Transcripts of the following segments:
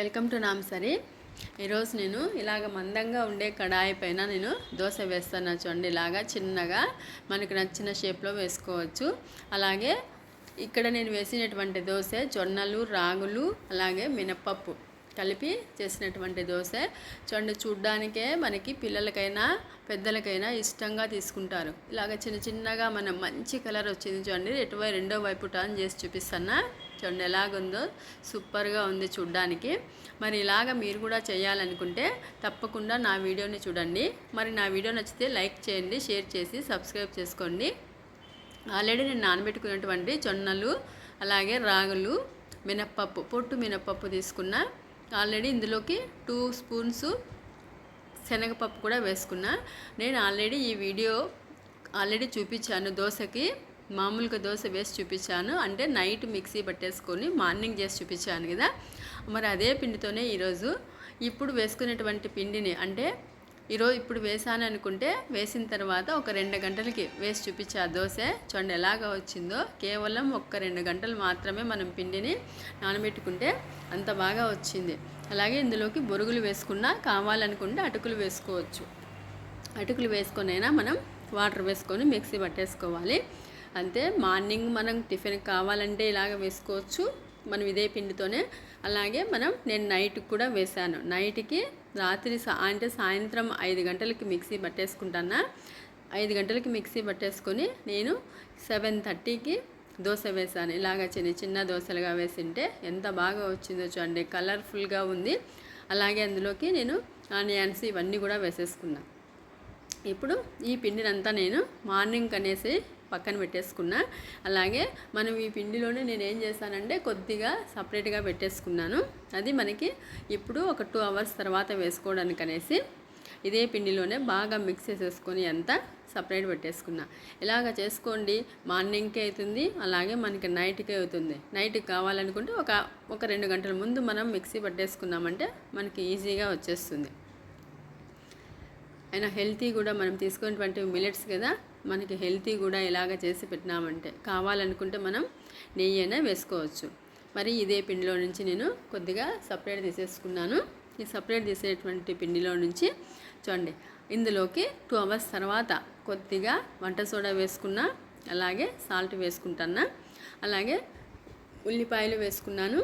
Welcome to నామ్సరి. ఈరోజు నేను ఇలాగ మందంగా ఉండే కడాయి పైన నేను దోశ వేస్తాను. చూడండి ఇలాగా చిన్నగా మనకు నచ్చిన షేప్లో వేసుకోవచ్చు. అలాగే ఇక్కడ నేను వేసినటువంటి దోశ జొన్నలు రాగులు అలాగే మినప్పప్పు కలిపి చేసినటువంటి దోశ. చూడండి చూడ్డానికే మనకి పిల్లలకైనా పెద్దలకైనా ఇష్టంగా తీసుకుంటారు. ఇలాగ చిన్న చిన్నగా మనం మంచి కలర్ వచ్చింది చూడండి. ఎటువై రెండో వైపు టర్న్ చేసి చూపిస్తాను చూడండి ఎలాగుందో సూపర్గా ఉంది చూడ్డానికి. మరి ఇలాగ మీరు కూడా చేయాలనుకుంటే తప్పకుండా నా వీడియోని చూడండి. మరి నా వీడియో నచ్చితే లైక్ చేయండి షేర్ చేసి సబ్స్క్రైబ్ చేసుకోండి. ఆల్రెడీ నేను నానబెట్టుకున్నటువంటి జొన్నలు అలాగే రాగులు మినప్పప్పు పొట్టు మినప్పప్పు తీసుకున్నా ఆల్రెడీ ఇందులోకి టూ స్పూన్స్ శనగపప్పు కూడా వేసుకున్నా. నేను ఆల్రెడీ ఈ వీడియో ఆల్రెడీ చూపించాను దోశకి. మామూలుగా దోశ వేసి చూపించాను. అంటే నైట్ మిక్సీ పట్టేసుకొని మార్నింగ్ చేసి చూపించాను కదా. మరి అదే పిండితోనే ఈరోజు ఇప్పుడు వేసుకునేటువంటి పిండిని అంటే ఈరోజు ఇప్పుడు వేసాను అనుకుంటే వేసిన తర్వాత ఒక రెండు గంటలకి వేసి చూపించా దోశ చూడండి ఎలాగ వచ్చిందో. కేవలం ఒక్క రెండు గంటలు మాత్రమే మనం పిండిని నానబెట్టుకుంటే అంత బాగా వచ్చింది. అలాగే ఇందులోకి బొరుగులు వేసుకున్నా కావాలనుకుంటే అటుకులు వేసుకోవచ్చు. అటుకులు వేసుకొనైనా మనం వాటర్ వేసుకొని మిక్సీ పట్టేసుకోవాలి. అంతే మార్నింగ్ మనం టిఫిన్ కావాలంటే ఇలాగ వేసుకోవచ్చు. మనం ఇదే పిండితోనే. అలాగే మనం నేను నైట్కి కూడా వేశాను. నైట్కి రాత్రి సా అంటే సాయంత్రం ఐదు గంటలకి మిక్సీ పట్టేసుకుంటానా? ఐదు గంటలకి మిక్సీ పట్టేసుకొని నేను సెవెన్ థర్టీకి దోశ వేసాను ఇలాగ చిన్న చిన్న దోశలుగా వేసింటే ఎంత బాగా వచ్చిందో చూడండి. కలర్ఫుల్గా ఉంది. అలాగే అందులోకి నేను ఆనియన్స్ ఇవన్నీ కూడా వేసేసుకున్నాను ఇప్పుడు ఈ పిండినంతా నేను మార్నింగ్ అనేసి పక్కన పెట్టేసుకున్నా. అలాగే మనం ఈ పిండిలోనే నేను ఏం చేశానంటే కొద్దిగా సపరేట్గా పెట్టేసుకున్నాను. అది మనకి ఇప్పుడు ఒక టూ అవర్స్ తర్వాత వేసుకోవడానికి అనేసి ఇదే పిండిలోనే బాగా మిక్స్ చేసేసుకొని అంతా సపరేట్ పెట్టేసుకున్నా. ఇలాగ చేసుకోండి మార్నింగ్కే అవుతుంది అలాగే మనకి నైట్కే అవుతుంది. నైట్కి కావాలనుకుంటే ఒక ఒక రెండు గంటల ముందు మనం మిక్సీ పట్టేసుకున్నామంటే మనకి ఈజీగా వచ్చేస్తుంది. అయినా హెల్తీ కూడా మనం తీసుకునేటువంటి మిలెట్స్ కదా మనకి హెల్తీ కూడా ఇలాగ చేసి పెట్టినామంటే కావాలనుకుంటే మనం నెయ్యి అయినా వేసుకోవచ్చు. మరి ఇదే పిండిలో నుంచి నేను కొద్దిగా సపరేట్ తీసేసుకున్నాను. ఈ సపరేట్ తీసేటువంటి పిండిలో నుంచి చూడండి ఇందులోకి టూ అవర్స్ తర్వాత కొద్దిగా వంట సోడా వేసుకున్నా అలాగే సాల్ట్ వేసుకుంటున్నా అలాగే ఉల్లిపాయలు వేసుకున్నాను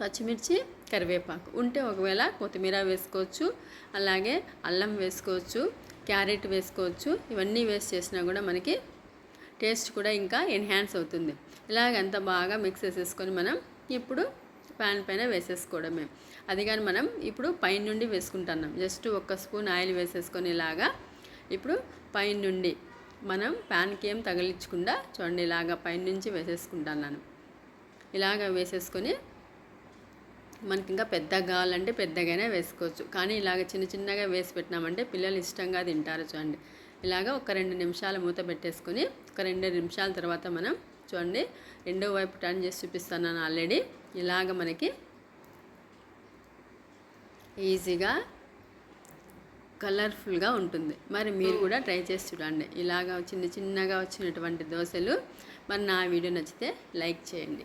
పచ్చిమిర్చి కరివేపాకు. ఉంటే ఒకవేళ కొత్తిమీర వేసుకోవచ్చు అలాగే అల్లం వేసుకోవచ్చు క్యారెట్ వేసుకోవచ్చు. ఇవన్నీ వేస్ట్ చేసినా కూడా మనకి టేస్ట్ కూడా ఇంకా ఎన్హాన్స్ అవుతుంది. ఇలాగంత బాగా మిక్స్ చేసేసుకొని మనం ఇప్పుడు ప్యాన్ పైన వేసేసుకోవడమే. అది కానీ మనం ఇప్పుడు పైన నుండి వేసుకుంటున్నాం. జస్ట్ ఒక్క స్పూన్ ఆయిల్ వేసేసుకొని ఇలాగా ఇప్పుడు పైన నుండి మనం ప్యాన్కి ఏం తగిలించకుండా చూడండి ఇలాగా పైన నుంచి వేసేసుకుంటున్నాను. ఇలాగ వేసేసుకొని మనకి ఇంకా పెద్దగా కావాలంటే పెద్దగానే వేసుకోవచ్చు. కానీ ఇలాగ చిన్న చిన్నగా వేసి పెట్టినామంటే పిల్లలు ఇష్టంగా తింటారు చూడండి. ఇలాగ ఒక రెండు నిమిషాలు మూత పెట్టేసుకొని ఒక రెండు నిమిషాల తర్వాత మనం చూడండి రెండో వైపు టర్న్ చేసి చూపిస్తున్నాను ఆల్రెడీ. ఇలాగ మనకి ఈజీగా కలర్ఫుల్గా ఉంటుంది. మరి మీరు కూడా ట్రై చేసి చూడండి. ఇలాగ చిన్న చిన్నగా వచ్చినటువంటి దోశలు. మరి నా వీడియో నచ్చితే లైక్ చేయండి.